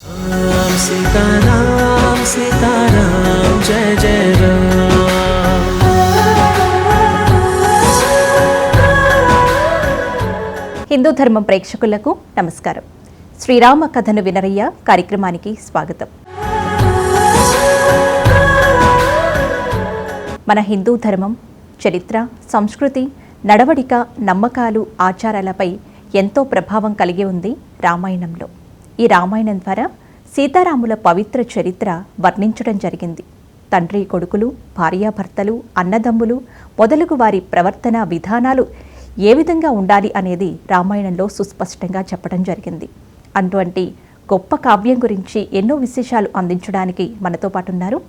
राम सीताराम सीताराम जय जय राम హిందూ ధర్మం ప్రేక్షకులకు నమస్కారం శ్రీరామ కథను వినరయ్య కార్యక్రమానికి స్వాగతం మన హిందూ ధర్మం చరిత్ర సంస్కృతి నడవడిక నమ్మకాలు ఆచారాలపై ఎంతో ప్రభావం కలిగి ఉంది రామాయణంలో ఈ రామాయణం ద్వారా సీతారాముల పవిత్ర చరిత్ర వర్ణించడం జరిగింది. తండ్రి కొడుకులు భార్యాభర్తలు అన్నదమ్ములు మొదలగు వారి ప్రవర్తన విధానాలు ఏ విధంగా ఉండాలి అనేది రామాయణంలో సుస్పష్టంగా చెప్పడం జరిగింది. అటువంటి గొప్ప కావ్యం గురించి ఎన్నో విశేషాలు అందించడానికి మనతో పాటు ఉన్నారు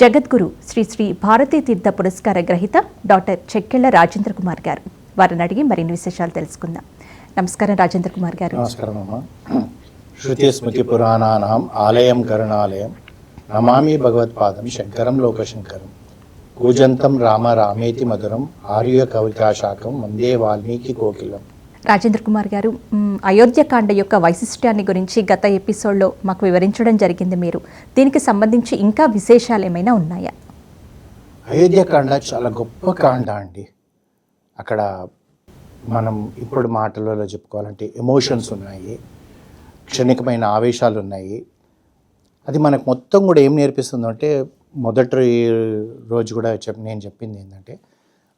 జగద్గురు శ్రీ శ్రీ భారతీ తీర్థ పురస్కార గ్రహీత డాక్టర్ చెక్కెళ్ళ రాజేంద్ర కుమార్ గారు. వారిని అడిగి మరిన్ని విశేషాలు తెలుసుకుందాం. నమస్కారం రాజేంద్ర కుమార్ గారు. నమస్కారం శృతి స్మృతి పురాణానాం ఆలయం కరుణాలయం నమామి భగవత్పాదం శంకరం లోకశంకరం కూజంతం రామ రామేతి మధురం ఆర్య కవితాశాఖం వందే వాల్మీకి కోకిలం. రాజేంద్ర కుమార్ గారు అయోధ్యకాండ యొక్క వైశిష్ట్యాన్ని గురించి గత ఎపిసోడ్లో మాకు వివరించడం జరిగింది మీరు. దీనికి సంబంధించి ఇంకా విశేషాలు ఏమైనా ఉన్నాయా? అయోధ్యకాండ చాలా గొప్ప కాండ అండి. అక్కడ మనం ఇప్పుడు మాటలలో చెప్పుకోవాలంటే ఎమోషన్స్ ఉన్నాయి. క్షణికమైన ఆవేశాలు ఉన్నాయి అది మనకు మొత్తం కూడా ఏం నేర్పిస్తుంది అంటే మొదటి రోజు కూడా చెప్ నేను చెప్పింది ఏంటంటే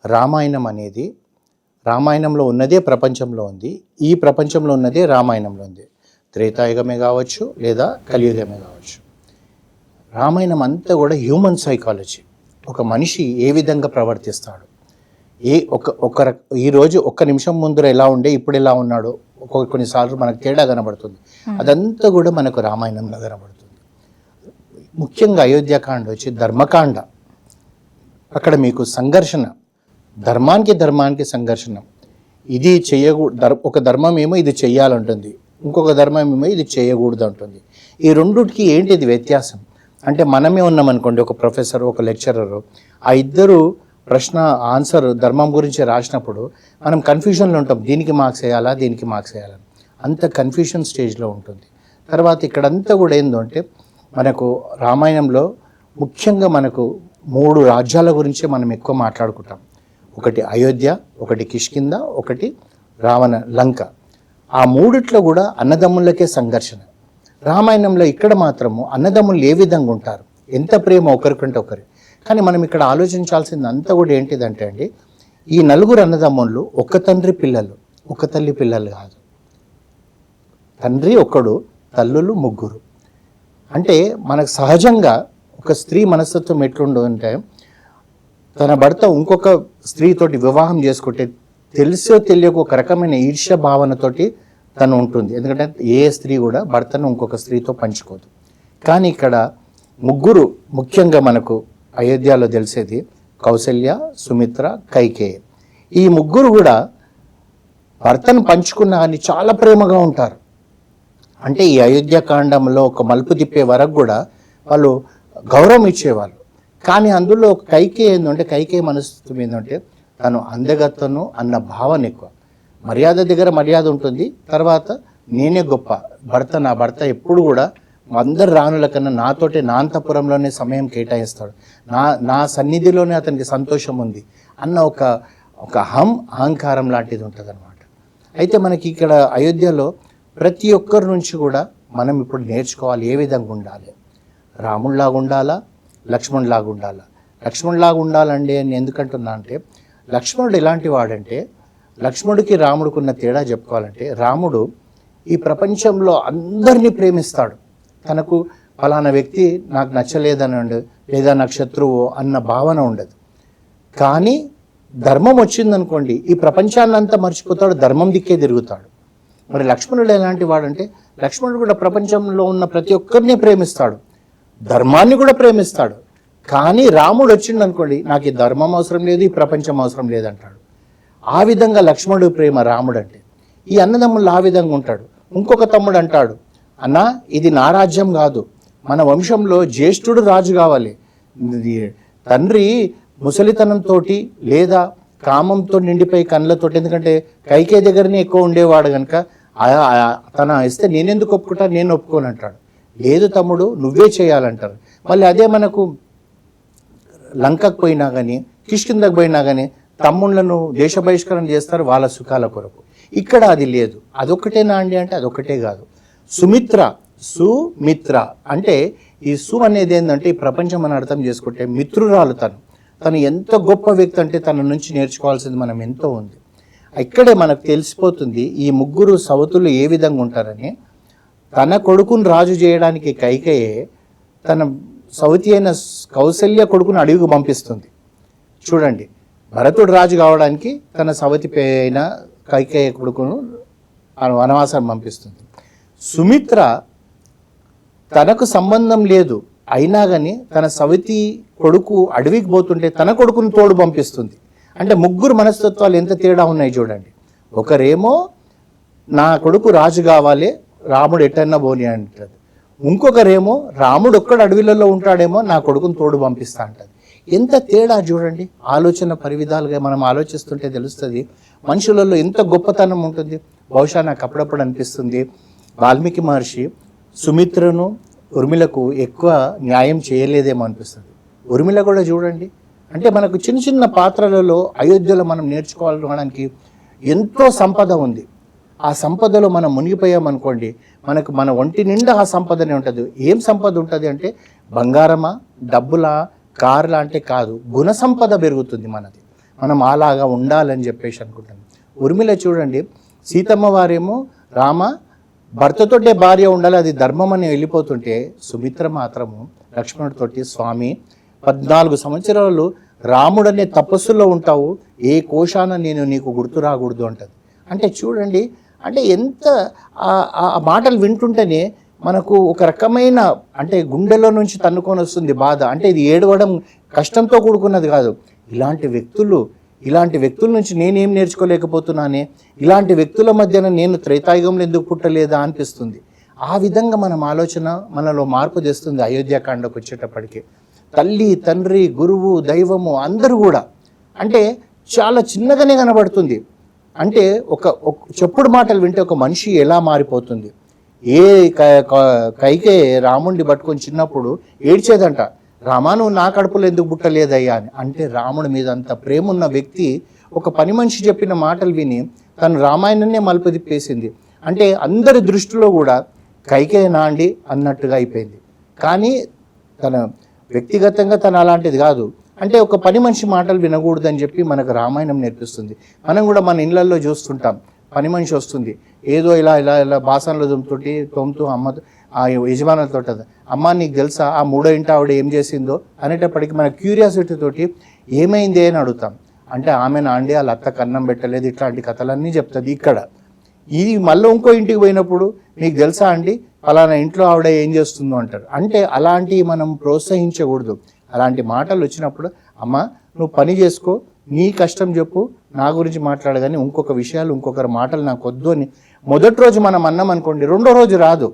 రామాయణం అనేది రామాయణంలో ఉన్నదే ప్రపంచంలో ఉంది ఈ ప్రపంచంలో ఉన్నదే రామాయణంలో ఉంది. త్రేతాయుగమే కావచ్చు లేదా కలియుగమే కావచ్చు. రామాయణం అంతా కూడా హ్యూమన్ సైకాలజీ ఒక మనిషి ఏ విధంగా ప్రవర్తిస్తాడు? ఏ ఒక ఒక ఈరోజు ఒక్క నిమిషం ముందర ఎలా ఉండే ఇప్పుడు ఎలా ఉన్నాడో? కొన్నిసార్లు మనకు తేడా కనబడుతుంది. అదంతా కూడా మనకు రామాయణంలో కనబడుతుంది. ముఖ్యంగా అయోధ్యకాండ వచ్చి ధర్మకాండ. అక్కడ మీకు సంఘర్షణ ధర్మానికి ధర్మానికి సంఘర్షణ. ఇది చేయకూ ధర్ ఒక ధర్మం ఏమో ఇది చెయ్యాలంటుంది ఇంకొక ధర్మం ఏమో ఇది చేయకూడదు అంటుంది ఈ రెండుకి ఏంటిది వ్యత్యాసం? అంటే మనమే ఉన్నాం అనుకోండి ఒక ప్రొఫెసర్ ఒక లెక్చరర్ ఆ ఇద్దరు ప్రశ్న ఆన్సర్ ధర్మం గురించి రాసినప్పుడు మనం కన్ఫ్యూజన్లో ఉంటాం. దీనికి మార్క్స్ వేయాలా? దీనికి మార్క్స్ వేయాలా? అంత కన్ఫ్యూషన్ స్టేజ్లో ఉంటుంది. తర్వాత ఇక్కడంతా కూడా ఏంటంటే మనకు రామాయణంలో ముఖ్యంగా మనకు మూడు రాజ్యాల గురించే మనం ఎక్కువ మాట్లాడుకుంటాం. ఒకటి అయోధ్య ఒకటి కిష్కింద ఒకటి రావణ లంక. ఆ మూడిట్లో కూడా అన్నదమ్ములకే సంఘర్షణ. రామాయణంలో ఇక్కడ మాత్రము అన్నదమ్ములు ఏ విధంగా ఉంటారు? ఎంత ప్రేమ ఒకరికంటే ఒకరి. కానీ మనం ఇక్కడ ఆలోచించాల్సింది అంతా కూడా ఏంటిదంటే అండి ఈ నలుగురు అన్నదమ్ముళ్ళు ఒక తండ్రి పిల్లలు ఒక తల్లి పిల్లలు కాదు. తండ్రి ఒకడు తల్లులు ముగ్గురు. అంటే మనకు సహజంగా ఒక స్త్రీ మనస్తత్వం ఎట్లుండదు అంటే తన భర్త ఇంకొక స్త్రీతోటి వివాహం చేసుకుంటే తెలిసో తెలియక ఒక రకమైన ఈర్ష్య భావనతోటి తను ఉంటుంది. ఎందుకంటే ఏ స్త్రీ కూడా భర్తను ఇంకొక స్త్రీతో పంచుకోదు. కానీ ఇక్కడ ముగ్గురు ముఖ్యంగా మనకు అయోధ్యలో తెలిసేది కౌసల్య సుమిత్ర కైకేయ. ఈ ముగ్గురు కూడా భర్తను పంచుకున్న అని చాలా ప్రేమగా ఉంటారు. అంటే ఈ అయోధ్యకాండంలో ఒక మలుపు తిప్పే వరకు కూడా వాళ్ళు గౌరవం ఇచ్చేవాళ్ళు. కానీ అందులో ఒక కైకే ఏంటంటే కైకే మనస్తత్వం ఏంటంటే తను అందగత్తను అన్న భావన ఎక్కువ. మర్యాద దగ్గర మర్యాద ఉంటుంది. తర్వాత నేనే గొప్ప. భర్త నా భర్త ఎప్పుడు కూడా అందరు రాణుల కన్నా నాతోటే నాంతపురంలోనే సమయం కేటాయిస్తాడు. నా నా సన్నిధిలోనే అతనికి సంతోషం ఉంది అన్న ఒక ఒక హం అహంకారం లాంటిది ఉంటుంది అనమాట అయితే మనకి ఇక్కడ అయోధ్యలో ప్రతి ఒక్కరి నుంచి కూడా మనం ఇప్పుడు నేర్చుకోవాలి ఏ విధంగా ఉండాలి. రాముడిలాగా ఉండాలా? లక్ష్మణ్లాగా ఉండాలా? లక్ష్మణులాగా ఉండాలండి అని ఎందుకంటున్నా అంటే లక్ష్మణుడు ఎలాంటి వాడంటే లక్ష్మణుడికి రాముడికి ఉన్న తేడా చెప్పుకోవాలంటే రాముడు ఈ ప్రపంచంలో అందరినీ ప్రేమిస్తాడు. తనకు ఫలానా వ్యక్తి నాకు నచ్చలేదనండి లేదా నాకు శత్రువు అన్న భావన ఉండదు. కానీ ధర్మం వచ్చిందనుకోండి ఈ ప్రపంచాన్నంతా మర్చిపోతాడు ధర్మం దిక్కే తిరుగుతాడు. మరి లక్ష్మణుడు ఎలాంటి వాడంటే లక్ష్మణుడు కూడా ప్రపంచంలో ఉన్న ప్రతి ఒక్కరిని ప్రేమిస్తాడు. ధర్మాన్ని కూడా ప్రేమిస్తాడు. కానీ రాముడు వచ్చిండు అనుకోండి నాకు ఈ ధర్మం అవసరం లేదు ఈ ప్రపంచం అవసరం లేదంటాడు. ఆ విధంగా లక్ష్మణుడు ప్రేమ రాముడు అంటే ఈ అన్నదమ్ముళ్ళు ఆ విధంగా ఉంటాడు. ఇంకొక తమ్ముడు అంటాడు అన్నా ఇది నా రాజ్యం కాదు. మన వంశంలో జ్యేష్ఠుడు రాజు కావాలి. తండ్రి ముసలితనంతో లేదా కామంతో నిండిపోయి కళ్ళతో ఎందుకంటే కైకే దగ్గరనే ఎక్కువ ఉండేవాడు కనుక తన ఇస్తే నేనెందుకు ఒప్పుకుంటా? నేను ఒప్పుకోను అంటాడు. లేదు తమ్ముడు నువ్వే చేయాలంటారు. మళ్ళీ అదే మనకు లంకకు పోయినా కానీ కిష్కిందకు పోయినా కానీ తమ్ముళ్ళను దేశ బహిష్కరణ చేస్తారు వాళ్ళ సుఖాల కొరకు. ఇక్కడ అది లేదు. అదొక్కటేనా అండి అంటే అదొక్కటే కాదు. సుమిత్ర సుమిత్ర. అంటే ఈ సు అనేది ఏంటంటే ఈ ప్రపంచం అని అర్థం చేసుకుంటే మిత్రురాలు తను. తను ఎంత గొప్ప వ్యక్తి అంటే తన నుంచి నేర్చుకోవాల్సింది మనం ఎంతో ఉంది. ఇక్కడే మనకు తెలిసిపోతుంది ఈ ముగ్గురు సవతులు ఏ విధంగా ఉంటారని. తన కొడుకును రాజు చేయడానికి కైకయే తన సౌతి అయిన కౌశల్య కొడుకును అడవికి పంపిస్తుంది. చూడండి భరతుడు రాజు కావడానికి తన సవతి పే అయిన కైకేయ కొడుకును వనవాసాన్ని పంపిస్తుంది. సుమిత్ర తనకు సంబంధం లేదు. అయినా కానీ తన సవితి కొడుకు అడవికి పోతుంటే తన కొడుకుని తోడు పంపిస్తుంది. అంటే ముగ్గురు మనస్తత్వాలు ఎంత తేడా ఉన్నాయి చూడండి. ఒకరేమో నా కొడుకు రాజు కావాలి రాముడు ఎటన్నా పోని అంటది. ఇంకొకరేమో రాముడు ఒక్కడ అడవిలలో ఉంటాడేమో నా కొడుకుని తోడు పంపిస్తా అంటది. ఎంత తేడా చూడండి. ఆలోచన పరివిధాలుగా మనం ఆలోచిస్తుంటే తెలుస్తుంది. మనుషులలో ఎంత గొప్పతనం ఉంటుంది. బహుశా నాకు అప్పుడప్పుడు అనిపిస్తుంది. వాల్మీకి మహర్షి సుమిత్రను ఉర్మిలకు ఎక్కువ న్యాయం చేయలేదేమో అనిపిస్తుంది. ఉర్మిల కూడా చూడండి. అంటే మనకు చిన్న చిన్న పాత్రలలో అయోధ్యలో మనం నేర్చుకోవడానికి ఎంతో సంపద ఉంది. ఆ సంపదలో మనం మునిగిపోయామనుకోండి మనకు మన ఒంటి నిండా ఆ సంపదనే ఉంటుంది. ఏం సంపద ఉంటుంది అంటే బంగారమా డబ్బులా కార్లా అంటే కాదు గుణ సంపద పెరుగుతుంది మనది. మనం అలాగా ఉండాలని చెప్పేసి అనుకుంటాం. ఉర్మిల చూడండి సీతమ్మ వారేమో రామ భర్తతోటే భార్య ఉండాలి అది ధర్మం అని వెళ్ళిపోతుంటే సుమిత్ర మాత్రము లక్ష్మణుడితోటి స్వామి పద్నాలుగు సంవత్సరాలు రాముడనే తపస్సులో ఉంటావు ఏ కోశాన నేను నీకు గుర్తు రాకూడదు అంటది. అంటే చూడండి అంటే ఎంత ఆ- ఆ మాటలు వింటుంటేనే మనకు ఒక రకమైన అంటే గుండెలో నుంచి తన్నుకొని వస్తుంది బాధ. అంటే ఇది ఏడవడం కష్టంతో కూడుకున్నది కాదు. ఇలాంటి వ్యక్తులు ఇలాంటి వ్యక్తుల నుంచి నేనేం నేర్చుకోలేకపోతున్నానే? ఇలాంటి వ్యక్తుల మధ్యన నేను త్రేతాయుగంలో ఎందుకు పుట్టలేదా అనిపిస్తుంది. ఆ విధంగా మనం ఆలోచన మనలో మార్పు తెస్తుంది అయోధ్యాకాండకు వచ్చేటప్పటికి. తల్లి తండ్రి గురువు దైవము అందరూ కూడా. అంటే చాలా చిన్నగానే కనబడుతుంది. అంటే ఒక చెప్పుడు మాటలు వింటే ఒక మనిషి ఎలా మారిపోతుంది? ఏ క- కైకే రాముడిని పట్టుకొని చిన్నప్పుడు ఏడ్చేదంట. రామా నువ్వు నా కడుపులో ఎందుకు పుట్టలేదయ్యా అని. అంటే రాముడి మీద అంత ప్రేమ ఉన్న వ్యక్తి ఒక పని మనిషి చెప్పిన మాటలు విని తను రామాయణాన్నే మలుపు తిప్పేసింది అంటే అందరి దృష్టిలో కూడా కైకే నాండి అన్నట్టుగా అయిపోయింది. కానీ తన వ్యక్తిగతంగా తను అలాంటిది కాదు. అంటే ఒక పని మనిషి మాటలు వినకూడదని చెప్పి మనకు రామాయణం నేర్పిస్తుంది. మనం కూడా మన ఇళ్ళల్లో చూస్తుంటాం. పని మనిషి వస్తుంది. ఏదో ఇలా ఇలా ఇలా బాసనలు దుమ్ముతుంటే తోముతూ అమ్మ ఆ యజమానులతో అమ్మ నీకు తెలుసా ఆ మూడో ఇంటి ఆవిడ ఏం చేసిందో? అనేటప్పటికి మన క్యూరియాసిటీ తోటి ఏమైంది అని అడుగుతాం. అంటే ఆమె నాండి వాళ్ళ అత్త కన్నం పెట్టలేదు ఇట్లాంటి కథలన్నీ చెప్తుంది ఇక్కడ. ఇది మళ్ళీ ఇంకో ఇంటికి పోయినప్పుడు మీకు తెలుసా అండి ఫలానా ఇంట్లో ఆవిడ ఏం చేస్తుందో అంటారు. అంటే అలాంటివి మనం ప్రోత్సహించకూడదు. అలాంటి మాటలు వచ్చినప్పుడు అమ్మ నువ్వు పని చేసుకో నీ కష్టం చెప్పు నా గురించి మాట్లాడగానే ఇంకొక విషయాలు ఇంకొకరి మాటలు నాకు వద్దు అని. మొదటి రోజు మనం అన్నాం అనుకోండి రెండో రోజు రాదు.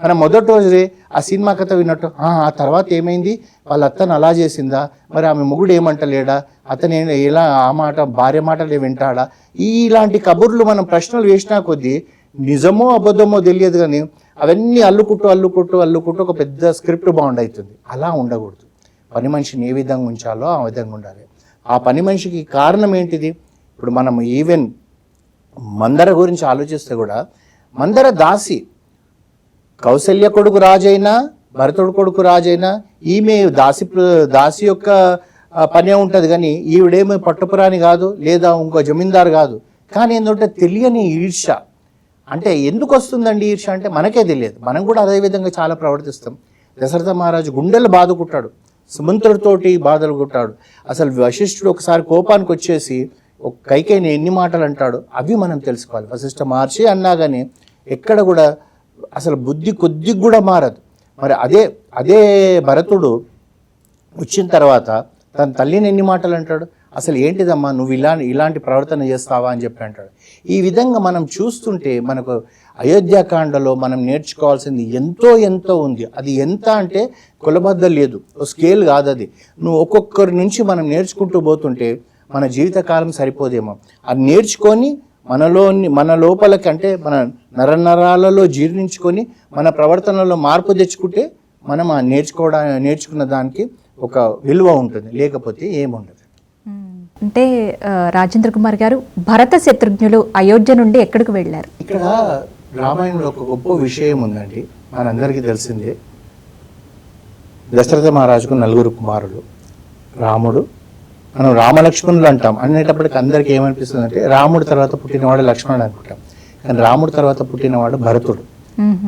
మనం మొదటి రోజే ఆ సినిమా కథ విన్నట్టు "ఆ, తర్వాత ఏమైంది? వాళ్ళ అత్తను అలా చేసిందా? మరి ఆమె మొగుడు ఏమంటలేడా? అతను ఎలా ఆ మాట భార్య మాటలే వింటాడా? ఇలాంటి కబుర్లు మనం ప్రశ్నలు వేసినా కొద్దీ నిజమో అబద్ధమో తెలియదు కానీ అవన్నీ అల్లుకుంటూ అల్లుకుంటూ అల్లుకుంటూ ఒక పెద్ద స్క్రిప్ట్ బాండ్ అవుతుంది అలా ఉండకూడదు. పని మనిషిని ఏ విధంగా ఉంచాలో ఆ విధంగా ఉండాలి. ఆ పని మనిషికి కారణం ఏంటిది? ఇప్పుడు మనం ఈవెన్ మందర గురించి ఆలోచిస్తే కూడా మందర దాసి కౌశల్య కొడుకు రాజైనా భరతుడు కొడుకు రాజైనా ఈమె దాసి దాసి యొక్క పనే ఉంటుంది. కానీ ఈవిడేమి పట్టుపురాని కాదు లేదా ఇంకో జమీందారు కాదు. కానీ ఏంటంటే తెలియని ఈర్ష. అంటే ఎందుకు వస్తుందండి ఈర్ష? అంటే మనకే తెలియదు. మనం కూడా అదే విధంగా చాలా ప్రవర్తిస్తాం. దశరథ మహారాజు గుండెలు బాదుకుంటాడు సుమంత్రుడితోటి బాధలు కొట్టాడు. అసలు వశిష్ఠుడు ఒకసారి కోపానికి వచ్చేసి ఒక కైకైన ఎన్ని మాటలు అంటాడు? అవి మనం తెలుసుకోవాలి. వశిష్ఠ మహర్షి అన్నా కానీ ఎక్కడ కూడా అసలు బుద్ధి కొద్దిగా కూడా మారదు. మరి అదే అదే భరతుడు వచ్చిన తర్వాత తన తల్లిని ఎన్ని మాటలు అంటాడు? అసలు ఏంటిదమ్మా నువ్వు ఇలా ఇలాంటి ప్రవర్తన చేస్తావా అని చెప్పి అంటాడు. ఈ విధంగా మనం చూస్తుంటే మనకు అయోధ్యాకాండలో మనం నేర్చుకోవాల్సింది ఎంతో ఎంతో ఉంది. అది ఎంత అంటే కులబద్ద లేదు. ఓ స్కేల్ కాదు అది. నువ్వు ఒక్కొక్కరి నుంచి మనం నేర్చుకుంటూ పోతుంటే మన జీవితకాలం సరిపోదేమో. అది నేర్చుకొని మనలోని మన లోపలికి అంటే మన నరనరాలలో జీర్ణించుకొని మన ప్రవర్తనలో మార్పు తెచ్చుకుంటే మనం ఆ నేర్చుకోవడా నేర్చుకున్న దానికి ఒక విలువ ఉంటుంది. లేకపోతే ఏముండదు. అంటే రాజేంద్ర కుమార్ గారు భరత శత్రుఘ్నులు అయోధ్య నుండి ఎక్కడికి వెళ్ళారు? ఇక్కడ రామాయణంలో ఒక గొప్ప విషయం ఉందండి. మనందరికీ తెలిసిందే. దశరథ మహారాజుకు నలుగురు కుమారులు. రాముడు. మనం రామలక్ష్మణులు అంటాం. అనేటప్పటికి అందరికీ ఏమనిపిస్తుంది అంటే రాముడు తర్వాత పుట్టినవాడు లక్ష్మణుడు అనుకుంటాం. కానీ రాముడు తర్వాత పుట్టినవాడు భరతుడు.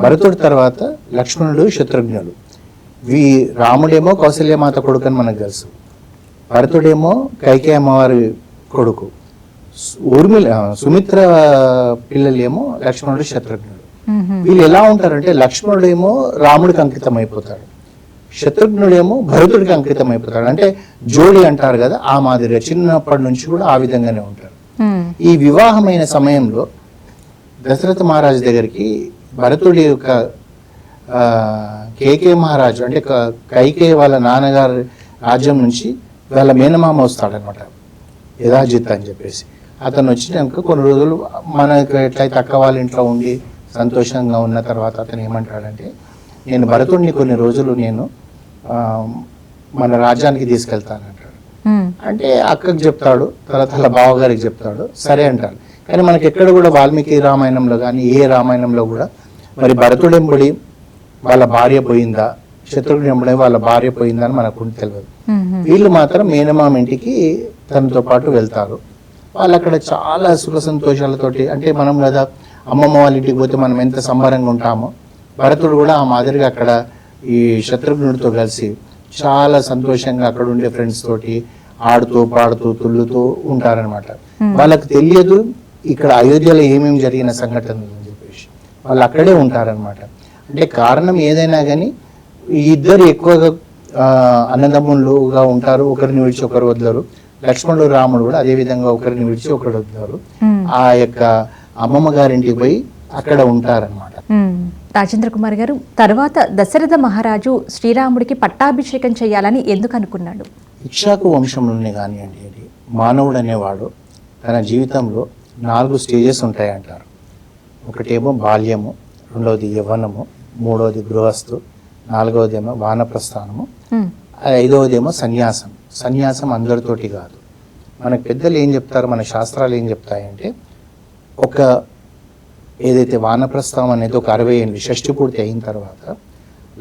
భరతుడి తర్వాత లక్ష్మణుడు శత్రుఘ్నుడు వీ రాముడేమో కౌశల్యమాత కొడుకు అని మనకు తెలుసు. భరతుడేమో కైకేయ అమ్మవారి కొడుకు. ఊర్మిళ సుమిత్ర పిల్లలేమో లక్ష్మణుడు శత్రుఘ్నుడు. వీళ్ళు ఎలా ఉంటారంటే లక్ష్మణుడేమో రాముడికి అంకితం అయిపోతాడు శత్రుఘ్నుడేమో భరతుడికి అంకితం అయిపోతాడు అంటే జోడి అంటారు కదా ఆ మాదిరిగా చిన్నప్పటి నుంచి కూడా ఆ విధంగానే ఉంటారు. ఈ వివాహమైన సమయంలో దశరథ మహారాజు దగ్గరికి భరతుడి యొక్క కేకే మహారాజు అంటే క- కైకేయ వాళ్ళ నాన్నగారి రాజ్యం నుంచి వాళ్ళ మేనమామ వస్తాడనమాట యథాజిత్ అని చెప్పేసి. అతను వచ్చినాక కొన్ని రోజులు మనకు ఎట్లయితే అక్క వాళ్ళ ఇంట్లో ఉండి సంతోషంగా ఉన్న తర్వాత అతను ఏమంటాడంటే నేను భరతుడిని కొన్ని రోజులు నేను మన రాజ్యానికి తీసుకెళ్తానంటాడు. అంటే అక్కకి చెప్తాడు తర్వాత వాళ్ళ బావగారికి చెప్తాడు సరే అంటాడు. కానీ మనకి ఎక్కడ కూడా వాల్మీకి రామాయణంలో కానీ ఏ రామాయణంలో కూడా మరి భరతుడెంబడి వాళ్ళ భార్య పోయిందా శత్రుఘ్నుడెంబడి వాళ్ళ భార్య పోయిందా అని మనకు తెలియదు. వీళ్ళు మాత్రం మేనమామ ఇంటికి తనతో పాటు వెళ్తారు. వాళ్ళు అక్కడ చాలా సుఖ సంతోషాలతోటి అంటే మనం కదా అమ్మమ్మ వాళ్ళ ఇంటికి పోతే మనం ఎంత సంబరంగా ఉంటామో భరతుడు కూడా ఆ మాదిరిగా అక్కడ ఈ శత్రుఘ్నుడితో కలిసి చాలా సంతోషంగా అక్కడ ఉండే ఫ్రెండ్స్ తోటి ఆడుతూ పాడుతూ తుల్లుతూ ఉంటారనమాట వాళ్ళకి తెలియదు ఇక్కడ అయోధ్యలో ఏమేమి జరిగిన సంఘటనలు అని చెప్పేసి. వాళ్ళు అక్కడే ఉంటారనమాట అంటే కారణం ఏదైనా కానీ ఈ ఇద్దరు ఎక్కువగా అన్నదమ్ములుగా ఉంటారు. ఒకరిని విడిచి ఒకరు వదలరు. లక్ష్మణుడు రాముడు కూడా అదే విధంగా ఒకరిని విడిచి ఒకరు వదలరు. ఆ యొక్క అమ్మమ్మ గారింటికి పోయి అక్కడ ఉంటారనమాట. రాజేంద్ర కుమార్ గారు తర్వాత దశరథ మహారాజు శ్రీరాముడికి పట్టాభిషేకం చేయాలని ఎందుకు అనుకున్నాడు? ఇక్షాకు వంశంలోనే కానివ్వండి మానవుడు అనేవాడు తన జీవితంలో నాలుగు స్టేజెస్ ఉంటాయంటారు. ఒకటేమో బాల్యము రెండవది యవ్వనము మూడవది గృహస్థు నాలుగవదేమో వానప్రస్థానము. ఐదవదేమో సన్యాసం. సన్యాసం అందరితోటి కాదు. మనకు పెద్దలు ఏం చెప్తారు మన శాస్త్రాలు ఏం చెప్తాయంటే ఒక ఏదైతే వానప్రస్థానం అనేది ఒక అరవై ఏళ్ళు షష్టి పూర్తి అయిన తర్వాత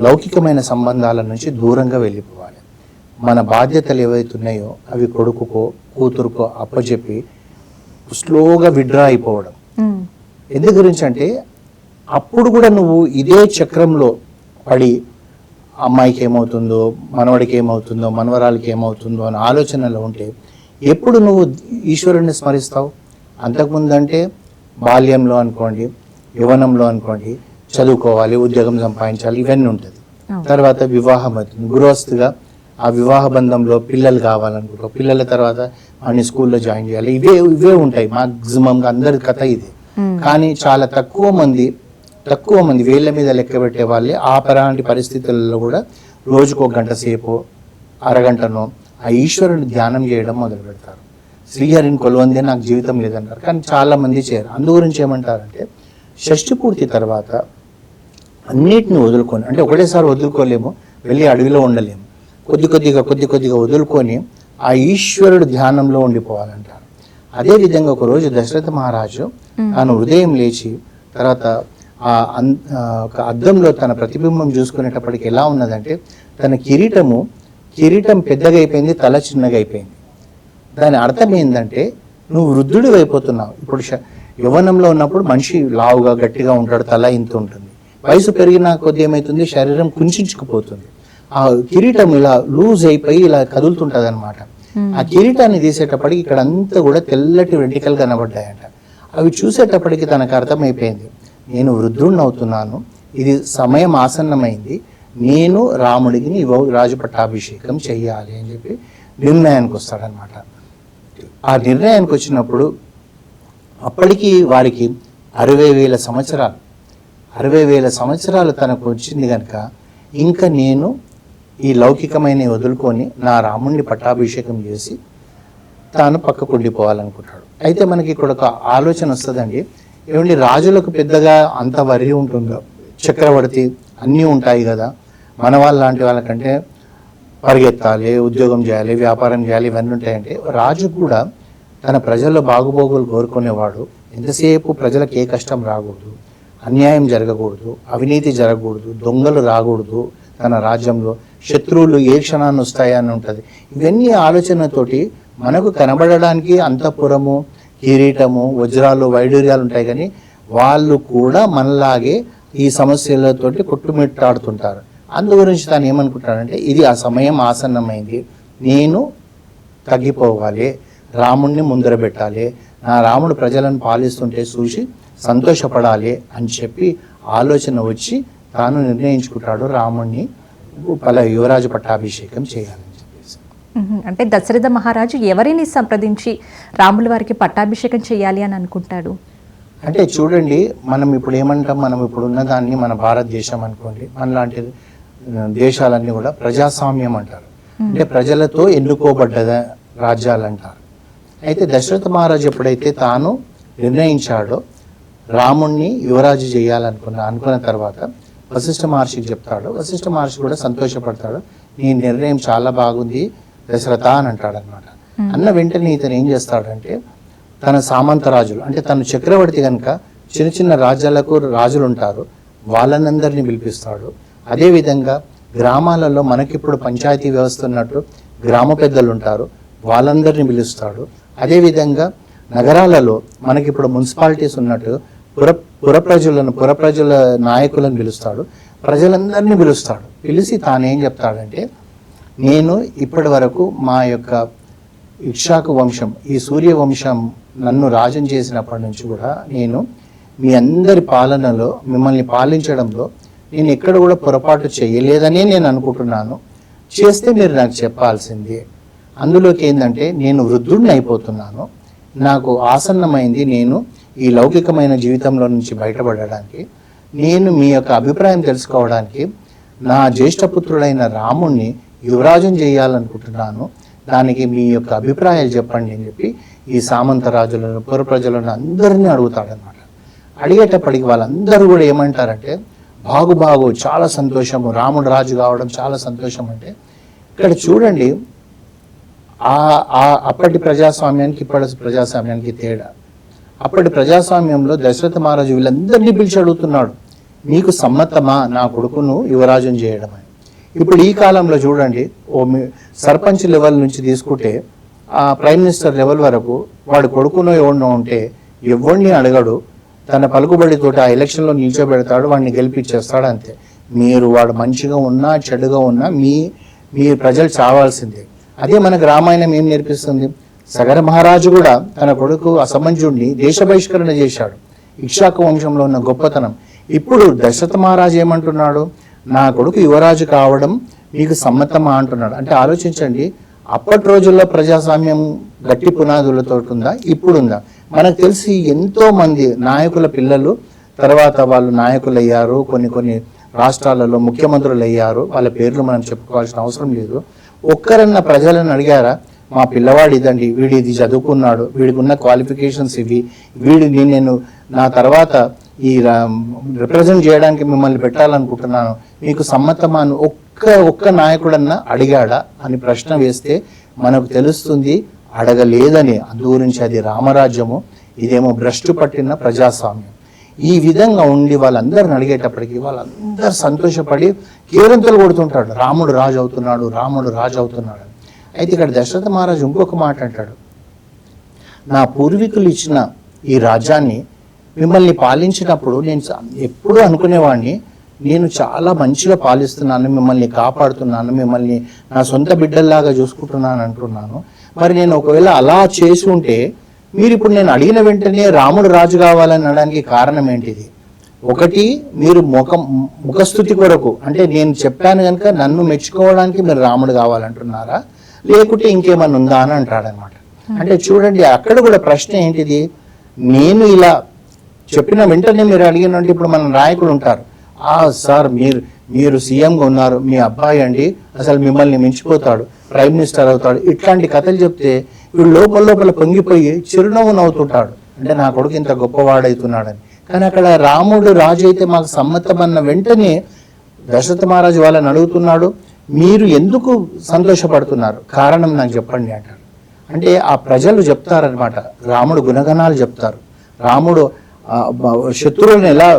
లౌకికమైన సంబంధాల నుంచి దూరంగా వెళ్ళిపోవాలి. మన బాధ్యతలు ఏవైతే ఉన్నాయో అవి కొడుకుకో కూతురుకో అప్పచెప్పి స్లోగా విడ్రా అయిపోవడం. ఎందు గురించి అంటే అప్పుడు కూడా నువ్వు ఇదే చక్రంలో పడి అమ్మాయికి ఏమవుతుందో మనవడికి ఏమవుతుందో మనవరాలకి ఏమవుతుందో అని ఆలోచనలో ఉంటే ఎప్పుడు నువ్వు ఈశ్వరుణ్ణి స్మరిస్తావు? అంతకుముందు అంటే బాల్యంలో అనుకోండి యవనంలో అనుకోండి చదువుకోవాలి ఉద్యోగం సంపాదించాలి ఇవన్నీ ఉంటుంది. తర్వాత వివాహం అవుతుంది. గృహస్థుగా ఆ వివాహ బంధంలో పిల్లలు కావాలనుకుంటావు. పిల్లల తర్వాత అన్ని స్కూల్లో జాయిన్ చేయాలి. ఇవే ఇవే ఉంటాయి. మాక్సిమంగా అందరి కథ ఇది. కానీ చాలా తక్కువ మంది తక్కువ మంది వేళ్ళ మీద లెక్క పెట్టే వాళ్ళే ఆ పరాంటి పరిస్థితులలో కూడా రోజుకు ఒక గంట సేపు అరగంటనో ఆ ఈశ్వరుని ధ్యానం చేయడం మొదలు పెడతారు. శ్రీహరిని కొలవందే నాకు జీవితం లేదంటారు కానీ చాలా మంది చేయరు అందు గురించి ఏమంటారంటే షష్టి పూర్తి తర్వాత అన్నిటిని వదులుకొని అంటే ఒకటేసారి వదులుకోలేము వెళ్ళి అడవిలో ఉండలేము. కొద్ది కొద్దిగా కొద్ది కొద్దిగా వదులుకొని ఆ ఈశ్వరుడు ధ్యానంలో ఉండిపోవాలంటారు. అదేవిధంగా ఒకరోజు దశరథ మహారాజు తాను ఉదయం లేచి తర్వాత ఆ ఒక అద్దంలో తన ప్రతిబింబం చూసుకునేటప్పటికి ఎలా ఉన్నదంటే తన కిరీటము కిరీటం పెద్దగా అయిపోయింది తల చిన్నగా అయిపోయింది దాని అర్థం ఏంటంటే నువ్వు వృద్ధుడు అయిపోతున్నావు. ఇప్పుడు యవ్వనంలో ఉన్నప్పుడు మనిషి లావుగా గట్టిగా ఉంటాడు తల ఇంత ఉంటుంది. వయసు పెరిగిన కొద్ది ఏమవుతుంది శరీరం కుంచుకుపోతుంది. ఆ కిరీటం ఇలా లూజ్ అయిపోయి ఇలా కదులుతుంటది అనమాట ఆ కిరీటాన్ని తీసేటప్పటికి ఇక్కడ అంతా కూడా తెల్లటి వెంట్రికలు కనబడ్డాయంట. అవి చూసేటప్పటికి తనకు అర్థమైపోయింది. నేను వృద్ధుడిని అవుతున్నాను ఇది సమయం ఆసన్నమైంది. నేను రాముడికి రాజు పట్టాభిషేకం చెయ్యాలి అని చెప్పి నిర్ణయానికి వస్తాడనమాట ఆ నిర్ణయానికి వచ్చినప్పుడు అప్పటికి వారికి అరవై వేల సంవత్సరాలు. అరవై వేల సంవత్సరాలు తనకు వచ్చింది కనుక ఇంకా నేను ఈ లౌకికమైన వదులుకొని నా రాముణ్ణి పట్టాభిషేకం చేసి తాను పక్కకు ఉండిపోవాలనుకుంటాడు. అయితే మనకి ఇక్కడ ఒక ఆలోచన వస్తుందండి. ఏమండి రాజులకు పెద్దగా అంత వరి ఉంటుందో? చక్రవర్తి అన్నీ ఉంటాయి కదా. మన వాళ్ళ లాంటి వాళ్ళకంటే పరిగెత్తాలి ఉద్యోగం చేయాలి వ్యాపారం చేయాలి ఇవన్నీ ఉంటాయంటే రాజు కూడా తన ప్రజల్లో బాగుబోగులు కోరుకునేవాడు. ఎంతసేపు ప్రజలకు ఏ కష్టం రాకూడదు అన్యాయం జరగకూడదు అవినీతి జరగకూడదు దొంగలు రాకూడదు తన రాజ్యంలో. శత్రువులు ఏ క్షణాన్ని వస్తాయని ఉంటుంది. ఇవన్నీ ఆలోచనతోటి మనకు కనబడడానికి అంతఃపురము కిరీటము వజ్రాలు వైడూర్యాలు ఉంటాయి కానీ వాళ్ళు కూడా మనలాగే ఈ సమస్యలతోటి కొట్టుమిట్టాడుతుంటారు. అందు గురించి తాను ఏమనుకుంటాడంటే ఇది ఆ సమయం ఆసన్నమైంది. నేను తగ్గిపోవాలి. రాముణ్ణి ముందర పెట్టాలి. నా రాముడు ప్రజలను పాలిస్తుంటే చూసి సంతోషపడాలి అని చెప్పి ఆలోచన వచ్చి తాను నిర్ణయించుకుంటాడు రాముణ్ణి. పల యువరాజు పట్టాభిషేకం చేయాలని చెప్పేసి. అంటే దశరథ మహారాజు ఎవరిని సంప్రదించి రాముల వారికి పట్టాభిషేకం చేయాలి అని అనుకుంటాడు? అంటే చూడండి మనం ఇప్పుడు ఏమంటాం మనం ఇప్పుడు ఉన్న దాన్ని మన భారతదేశం అనుకోండి మనలాంటి ఆ, దేశాలన్నీ కూడా ప్రజాస్వామ్యం అంటారు. అంటే ప్రజలతో ఎన్నుకోబడ్డ రాజ్యాలు అంటారు. అయితే దశరథ మహారాజు ఎప్పుడైతే తాను నిర్ణయించాడో రాముణ్ణి యువరాజు చేయాలనుకున్న అనుకున్న తర్వాత వశిష్ఠ మహర్షికి చెప్తాడు. వశిష్ఠ మహర్షి కూడా సంతోషపడతాడు. నీ నిర్ణయం చాలా బాగుంది దశరథ అని అంటాడు అనమాట అన్న వెంటనే ఇతను ఏం చేస్తాడంటే తన సామంత రాజులు అంటే తను చక్రవర్తి కనుక చిన్న చిన్న రాజ్యాలకు రాజులు ఉంటారు వాళ్ళనందరినీ పిలిపిస్తాడు. అదేవిధంగా గ్రామాలలో మనకిప్పుడు పంచాయతీ వ్యవస్థ ఉన్నట్టు గ్రామ పెద్దలు ఉంటారు వాళ్ళందరినీ పిలుస్తాడు. అదేవిధంగా నగరాలలో మనకిప్పుడు మున్సిపాలిటీస్ ఉన్నట్టు పుర పుర ప్రజలను పుర ప్రజల నాయకులను పిలుస్తాడు. ప్రజలందరినీ పిలుస్తాడు. పిలిచి తానేం చెప్తాడంటే నేను ఇప్పటి వరకు మా యొక్క ఇక్షాకు వంశం ఈ సూర్య వంశం నన్ను రాజం చేసినప్పటి నుంచి కూడా నేను మీ అందరి పాలనలో మిమ్మల్ని పాలించడంలో నేను ఎక్కడ కూడా పొరపాటు చేయలేదని నేను అనుకుంటున్నాను. చేస్తే మీరు నాకు చెప్పాల్సింది. అందులోకి ఏంటంటే నేను వృద్ధుడిని అయిపోతున్నాను. నాకు ఆసన్నమైంది నేను ఈ లౌకికమైన జీవితంలో నుంచి బయటపడడానికి నేను మీ యొక్క అభిప్రాయం తెలుసుకోవడానికి నా జ్యేష్ఠపుత్రుడైన రాముణ్ణి యువరాజం చేయాలనుకుంటున్నాను. దానికి మీ యొక్క అభిప్రాయాలు చెప్పండి అని చెప్పి ఈ సామంత రాజులను పౌర ప్రజలను అందరినీ అడుగుతాడనమాట అడిగేటప్పటికి వాళ్ళందరూ కూడా ఏమంటారంటే బాగు బాగు చాలా సంతోషము. రాముడు రాజు కావడం చాలా సంతోషం అంటే. ఇక్కడ చూడండి ఆ ఆ అప్పటి ప్రజాస్వామ్యానికి ఇప్పటి ప్రజాస్వామ్యానికి తేడా. అప్పటి ప్రజాస్వామ్యంలో దశరథ మహారాజు వీళ్ళందరినీ పిలిచి అడుగుతున్నాడు. నీకు సమ్మతమా? నా కొడుకును యువరాజం చేయడం అని ఇప్పుడు ఈ కాలంలో చూడండి ఓ మీ- సర్పంచ్ లెవెల్ నుంచి తీసుకుంటే ఆ ప్రైమ్ మినిస్టర్ లెవెల్ వరకు వాడు కొడుకునో ఎవరినో ఉంటే ఎవరిని అడగడు. తన పలుకుబడితోటి ఆ ఎలక్షన్లో నిల్చోబెడతాడు వాడిని గెలిపించేస్తాడు అంతే. మీరు వాడు మంచిగా ఉన్నా చెడుగా ఉన్నా మీ మీ ప్రజలు చావాల్సిందే. అదే మనకు రామాయణం ఏం నేర్పిస్తుంది? సగర మహారాజు కూడా తన కొడుకు అసమంజుడిని దేశ బహిష్కరణ చేశాడు. ఇక్షాకు వంశంలో ఉన్న గొప్పతనం. ఇప్పుడు దశరథ మహారాజు ఏమంటున్నాడు? నా కొడుకు యువరాజు కావడం మీకు సమ్మతమా అంటున్నాడు. అంటే ఆలోచించండి. అప్పటి రోజుల్లో ప్రజాస్వామ్యం గట్టి పునాదులతో ఉందా ఇప్పుడుందా? మనకు తెలిసి ఎంతో మంది నాయకుల పిల్లలు తర్వాత వాళ్ళు నాయకులు అయ్యారు కొన్ని కొన్ని రాష్ట్రాలలో ముఖ్యమంత్రులు అయ్యారు వాళ్ళ పేర్లు మనం చెప్పుకోవాల్సిన అవసరం లేదు. ఒక్కరన్న ప్రజలను అడిగారా? మా పిల్లవాడు ఇదండి వీడు ఇది చదువుకున్నాడు వీడికి ఉన్న క్వాలిఫికేషన్స్ ఇవి వీడిని నేను నా తర్వాత ఈ రిప్రజెంట్ చేయడానికి మిమ్మల్ని పెట్టాలనుకుంటున్నాను. మీకు సమ్మతమాను ఒక్క ఒక్క నాయకుడన్నా అడిగాడా అని ప్రశ్న వేస్తే మనకు తెలుస్తుంది అడగలేదని. అందుగురించి అది రామరాజ్యము ఇదేమో భ్రష్టు పట్టిన ప్రజాస్వామ్యం. ఈ విధంగా ఉండి వాళ్ళందరిని అడిగేటప్పటికి వాళ్ళందరూ సంతోషపడి కేరంతలు కొడుతుంటాడు రాముడు రాజు అవుతున్నాడు రాముడు రాజు అవుతున్నాడు. అయితే ఇక్కడ దశరథ మహారాజు ఇంకొక మాట అంటాడు. నా పూర్వీకులు ఇచ్చిన ఈ రాజ్యాన్ని మిమ్మల్ని పాలించినప్పుడు నేను ఎప్పుడూ అనుకునేవాడిని నేను చాలా మంచిగా పాలిస్తున్నాను మిమ్మల్ని కాపాడుతున్నాను మిమ్మల్ని నా సొంత బిడ్డల్లాగా చూసుకుంటున్నాను అంటున్నాను. మరి నేను ఒకవేళ అలా చేసి ఉంటే మీరు ఇప్పుడు నేను అడిగిన వెంటనే రాముడు రాజు కావాలని అనడానికి కారణం ఏంటిది? ఒకటి మీరు ముఖ ముఖస్థుతి కొరకు అంటే నేను చెప్పాను కనుక నన్ను మెచ్చుకోవడానికి మీరు రాముడు కావాలంటున్నారా? లేకుంటే ఇంకేమన్నా ఉందా అని అంటాడనమాట. అంటే చూడండి అక్కడ కూడా ప్రశ్న ఏంటిది? నేను ఇలా చెప్పిన వెంటనే మీరు అడిగినట్టు ఇప్పుడు మన నాయకులు ఉంటారు. ఆ సార్ మీరు మీరు సీఎంగా ఉన్నారు మీ అబ్బాయి అండి అసలు మిమ్మల్ని మించిపోతాడు ప్రైమ్ మినిస్టర్ అవుతాడు. ఇట్లాంటి కథలు చెప్తే వీడు లోపల లోపల పొంగిపోయి చిరునవ్వు నవ్వుతుంటాడు. అంటే నా కొడుకు ఇంత గొప్పవాడవుతున్నాడని కానీ అక్కడ రాముడు రాజు అయితే మాకు సమ్మతమన్న వెంటనే దశరథ మహారాజు వాళ్ళని అడుగుతున్నాడు. మీరు ఎందుకు సంతోషపడుతున్నారు? కారణం నాకు చెప్పండి అంటారు. అంటే ఆ ప్రజలు చెప్తారనమాట రాముడు గుణగణాలు చెప్తారు. రాముడు శత్రువులను ఎలా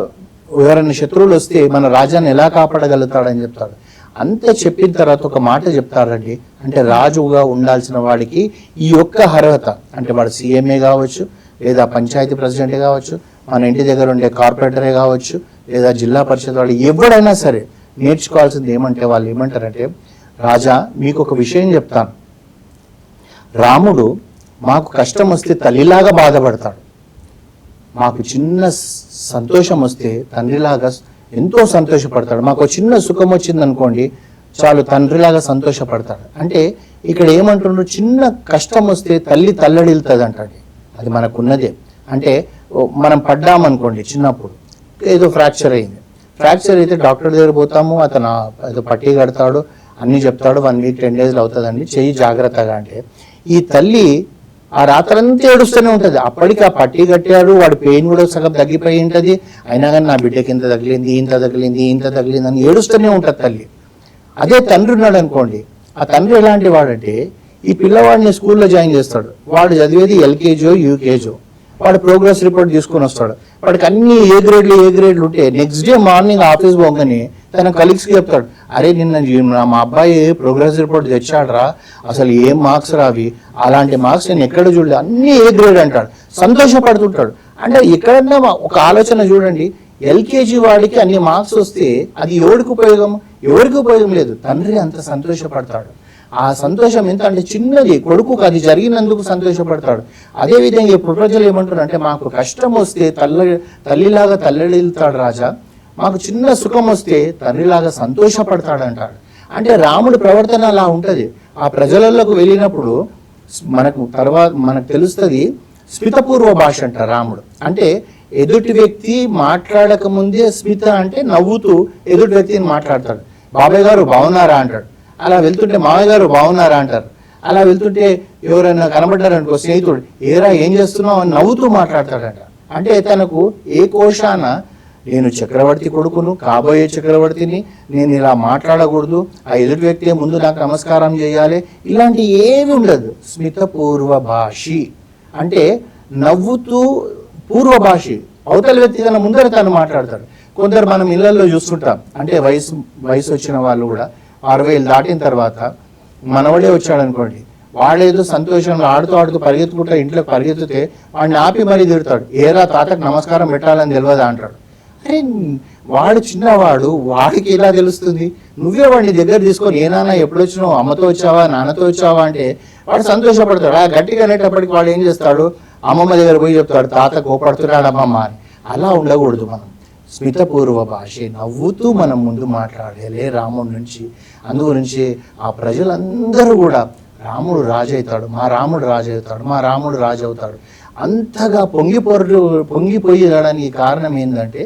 ఎవరైనా శత్రువులు వస్తే మన రాజాన్ని ఎలా కాపాడగలుగుతాడని చెప్తాడు అంతే చెప్పిన తర్వాత ఒక మాట చెప్తారండి. అంటే రాజుగా ఉండాల్సిన వాడికి ఈ యొక్క అర్హత అంటే వాడు సీఎంఏ కావచ్చు లేదా పంచాయతీ ప్రెసిడెంట్ కావచ్చు మన ఇంటి దగ్గర ఉండే కార్పొరేటరే కావచ్చు లేదా జిల్లా పరిషత్ వాళ్ళు ఎవడైనా సరే నేర్చుకోవాల్సింది ఏమంటే వాళ్ళు ఏమంటారంటే రాజా మీకు ఒక విషయం చెప్తాను. రాముడు మాకు కష్టం వస్తే తల్లిలాగా బాధపడతాడు. మాకు చిన్న సంతోషం వస్తే తండ్రిలాగా ఎంతో సంతోషపడతాడు. మాకు ఒక చిన్న సుఖం వచ్చింది అనుకోండి చాలు తండ్రిలాగా సంతోషపడతాడు. అంటే ఇక్కడ ఏమంటున్నాడు చిన్న కష్టం వస్తే తల్లి తల్లడిల్తుంది అంటాడు అది మనకున్నదే. అంటే మనం పడ్డామనుకోండి చిన్నప్పుడు ఏదో ఫ్రాక్చర్ అయింది. ఫ్రాక్చర్ అయితే డాక్టర్ దగ్గర పోతాము అతను ఏదో పట్టీ కడతాడు అన్ని చెప్తాడు వన్ వీక్ టెన్ డేస్లో అవుతుందండి. చెయ్యి జాగ్రత్తగా అంటే. ఈ తల్లి ఆ రాత్రంతా ఏడుస్తూనే ఉంటుంది. అప్పటికి ఆ పట్టీ కట్టాడు వాడి పెయిన్ కూడా సగం తగ్గిపోయి ఉంటుంది. అయినా కానీ నా బిడ్డకి ఇంత తగిలింది ఇంత తగిలింది ఇంత తగిలింది అని ఏడుస్తూనే ఉంటుంది తల్లి. అదే తండ్రి ఉన్నాడు అనుకోండి. ఆ తండ్రి ఎలాంటి వాడంటే ఈ పిల్లవాడిని స్కూల్లో జాయిన్ చేస్తాడు. వాడు చదివేది ఎల్కేజో యూకేజో. వాడు ప్రోగ్రెస్ రిపోర్ట్ తీసుకొని వస్తాడు. వాడికి అన్ని ఏ గ్రేడ్లు ఏ గ్రేడ్లు ఉంటే నెక్స్ట్ డే మార్నింగ్ ఆఫీస్ పోగానే తన కలీగ్స్కి చెప్తాడు. అరే నిన్న మా అబ్బాయి ప్రోగ్రెస్ రిపోర్ట్ తెచ్చాడరా. అసలు ఏం మార్క్స్ రావి అలాంటి మార్క్స్ నేను ఎక్కడ చూడలేదు. అన్ని ఏ గ్రేడ్ అంటాడు. సంతోషపడుతుంటాడు. అంటే ఎక్కడన్నా ఒక ఆలోచన చూడండి. ఎల్కేజీ వాడికి అన్ని మార్క్స్ వస్తే అది ఎవరికి ఉపయోగం? ఎవరికి ఉపయోగం లేదు. తండ్రి అంత సంతోషపడతాడు. ఆ సంతోషం ఎంత అంటే చిన్నది. కొడుకుకు అది జరిగినందుకు సంతోషపడతాడు. అదే విధంగా ఇప్పుడు ప్రజలు ఏమంటారు అంటే మాకు కష్టం వస్తే తల్ల తల్లిలాగా తల్లడిల్తాడు రాజా. మాకు చిన్న సుఖం వస్తే తండ్రిలాగా సంతోషపడతాడు అంటాడు అంటే రాముడి ప్రవర్తన అలా ఉంటుంది. ఆ ప్రజలలోకి వెళ్ళినప్పుడు మనకు తర్వాత మనకు తెలుస్తుంది స్మితపూర్వ భాష అంట రాముడు. అంటే ఎదుటి వ్యక్తి మాట్లాడక ముందే స్మిత అంటే నవ్వుతూ ఎదుటి వ్యక్తిని మాట్లాడతాడు. బాబాయ్ గారు బాగున్నారా? అంటాడు. అలా వెళ్తుంటే మామయ్య గారు బాగున్నారా అంటారు. అలా వెళ్తుంటే ఎవరైనా కనబడ్డారనుకో స్నేహితుడు ఏరా ఏం చేస్తున్నావు? అని నవ్వుతూ మాట్లాడతాడట. అంటే తనకు ఏ కోశాన నేను చక్రవర్తి కొడుకును కాబోయే చక్రవర్తిని నేను ఇలా మాట్లాడకూడదు ఆ ఎదుటి వ్యక్తి ముందు నాకు నమస్కారం చేయాలి. ఇలాంటి ఏమి ఉండదు. స్మితపూర్వ భాషి. అంటే నవ్వుతూ పూర్వ భాషి. అవతల వ్యక్తి కన్నా ముందర తను మాట్లాడతాడు. కొందరు మనం ఇళ్ళలో చూస్తుంటాం. అంటే వయసు వయసు వచ్చిన వాళ్ళు కూడా అరవై దాటిన తర్వాత మనవడే వచ్చాడు అనుకోండి వాడేదో సంతోషంలో ఆడుతూ ఆడుతూ పరిగెత్తుకుంటా ఇంట్లో పరిగెత్తితే వాడిని ఆపి మరీ తిడతాడు. ఏరా తాతకు నమస్కారం పెట్టాలని తెలియదా అంటాడు. అరే వాడు చిన్నవాడు వాడికి ఎలా తెలుస్తుంది? నువ్వే వాడిని దగ్గర తీసుకొని ఏ నాన్న ఎప్పుడు వచ్చినావు అమ్మతో వచ్చావా నాన్నతో వచ్చావా అంటే వాడు సంతోషపడతాడు. ఆ గట్టిగా అనేటప్పటికి వాడు ఏం చేస్తాడు? అమ్మమ్మ దగ్గర పోయి చెప్తాడు తాత కోపడుతున్నాడు అమ్మమ్మ అని. అలా ఉండకూడదు మనం. స్మితపూర్వ భాష నవ్వుతూ మనం ముందు మాట్లాడాలి రాముడి నుంచి. అందు గురించి ఆ ప్రజలందరూ కూడా రాముడు రాజు అవుతాడు మా రాముడు రాజు అవుతాడు మా రాముడు రాజు అవుతాడు అంతగా పొంగిపోరు పొంగిపోయేయడానికి కారణం ఏంటంటే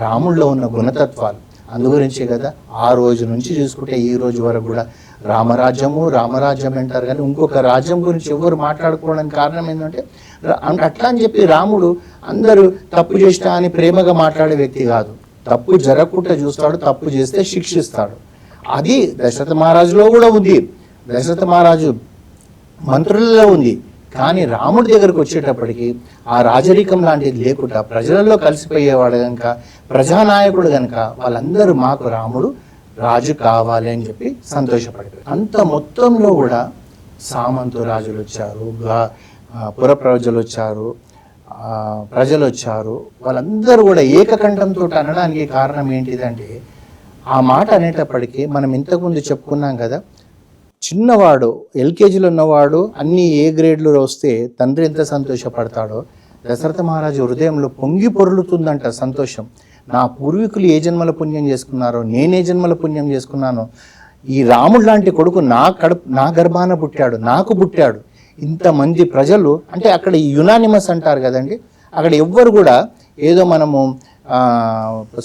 రాముడిలో ఉన్న గుణతత్వాలు. అందు గురించే కదా ఆ రోజు నుంచి చూసుకుంటే ఈ రోజు వరకు కూడా రామరాజ్యము రామరాజ్యం అంటారు కానీ ఇంకొక రాజ్యం గురించి ఎవరు మాట్లాడుకోవడానికి కారణం ఏంటంటే అట్లా అని చెప్పి రాముడు అందరూ తప్పు చేసినా అని ప్రేమగా మాట్లాడే వ్యక్తి కాదు. తప్పు జరగకుండా చూస్తాడు తప్పు చేస్తే శిక్షిస్తాడు. అది దశరథ మహారాజులో కూడా ఉంది. దశరథ మహారాజు మంత్రులలో ఉంది. కానీ రాముడి దగ్గరకు వచ్చేటప్పటికి ఆ రాజరికం లాంటిది లేకుండా ప్రజలలో కలిసిపోయేవాడు కనుక ప్రజానాయకుడు కనుక వాళ్ళందరూ మాకు రాముడు రాజు కావాలి అని చెప్పి సంతోషపడిపోయారు అంత మొత్తంలో కూడా సామంతు రాజులు వచ్చారు పుర ప్రజలు వచ్చారు ప్రజలు వచ్చారు. వాళ్ళందరూ కూడా ఏకకంఠంతో అనడానికి కారణం ఏంటిదంటే ఆ మాట అనేటప్పటికీ మనం ఇంతకుముందు చెప్పుకున్నాం కదా చిన్నవాడు ఎల్కేజీలో ఉన్నవాడు అన్ని ఏ గ్రేడ్లు వస్తే తండ్రి ఎంత సంతోషపడతాడో దశరథ మహారాజు హృదయంలో పొంగి పొరులుతుందంట సంతోషం. నా పూర్వీకులు ఏ జన్మల పుణ్యం చేసుకున్నారో నేనే జన్మల పుణ్యం చేసుకున్నానో ఈ రాముడు లాంటి కొడుకు నా కడుపు నా గర్భాన పుట్టాడు నాకు పుట్టాడు. ఇంతమంది ప్రజలు అంటే అక్కడ యునానిమస్ అంటారు కదండి అక్కడ ఎవ్వరు కూడా ఏదో మనము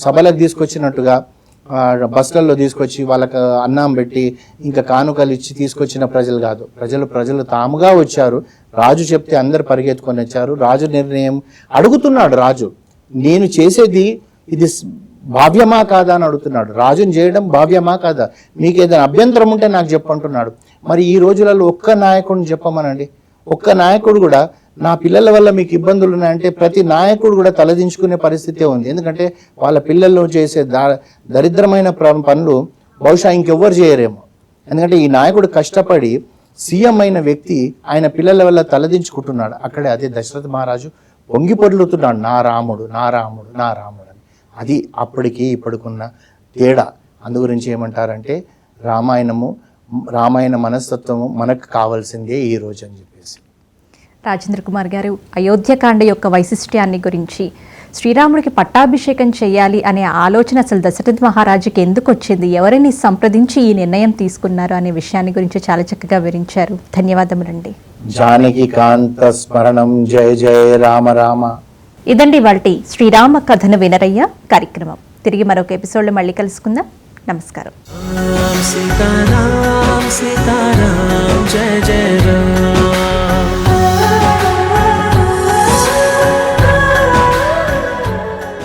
సభలకు తీసుకొచ్చినట్టుగా బస్సులలో తీసుకొచ్చి వాళ్ళకి అన్నం పెట్టి ఇంకా కానుకలు ఇచ్చి తీసుకొచ్చిన ప్రజలు కాదు. ప్రజలు ప్రజలు తాముగా వచ్చారు. రాజు చెప్తే అందరు పరిగెత్తుకొని వచ్చారు. రాజు నిర్ణయం అడుగుతున్నాడు రాజు. నేను చేసేది ఇది భావ్యమా కాదా అని అడుగుతున్నాడు. రాజుని చేయడం భావ్యమా కాదా? మీకు ఏదైనా అభ్యంతరం ఉంటే నాకు చెప్పంటున్నాడు. మరి ఈ రోజులలో ఒక్క నాయకుడిని చెప్పమనండి. ఒక్క నాయకుడు కూడా నా పిల్లల వల్ల మీకు ఇబ్బందులు ఉన్నాయంటే ప్రతి నాయకుడు కూడా తలదించుకునే పరిస్థితే ఉంది. ఎందుకంటే వాళ్ళ పిల్లలు చేసే దా దరిద్రమైన పనులు బహుశా ఇంకెవ్వరు చేయరేమో. ఎందుకంటే ఈ నాయకుడు కష్టపడి సీఎం అయిన వ్యక్తి ఆయన పిల్లల వల్ల తలదించుకుంటున్నాడు. అక్కడే అదే దశరథ మహారాజు పొంగి పొర్లుతున్నాడు. నా రాముడు నా రాముడు నా రాముడు అని. అది అప్పటికి ఇప్పటికున్న తేడా. అందు గురించి ఏమంటారంటే రామాయణము రామాయణ మనస్తత్వము మనకు కావాల్సిందే ఈ రోజు అని చెప్పేసి. రాజేంద్ర కుమార్ గారు అయోధ్యకాండ యొక్క వైశిష్ట్యాన్ని గురించి శ్రీరాముడికి పట్టాభిషేకం చేయాలి అనే ఆలోచన అసలు దశరథ్ మహారాజుకి ఎందుకు వచ్చింది? ఎవరిని సంప్రదించి ఈ నిర్ణయం తీసుకున్నారు అనే విషయాన్ని గురించి చాలా చక్కగా వివరించారు. ధన్యవాదములండి జానకి కాంత స్మరణం. జయ జయ రామ రామ. ఇదండి వాటి శ్రీరామ కథను వినరయ్య కార్యక్రమం. తిరిగి మరొక ఎపిసోడ్ మళ్ళీ కలుసుకుందాం. నమస్కారం. సీతారాం సీతారాం జయ జయ రామ్.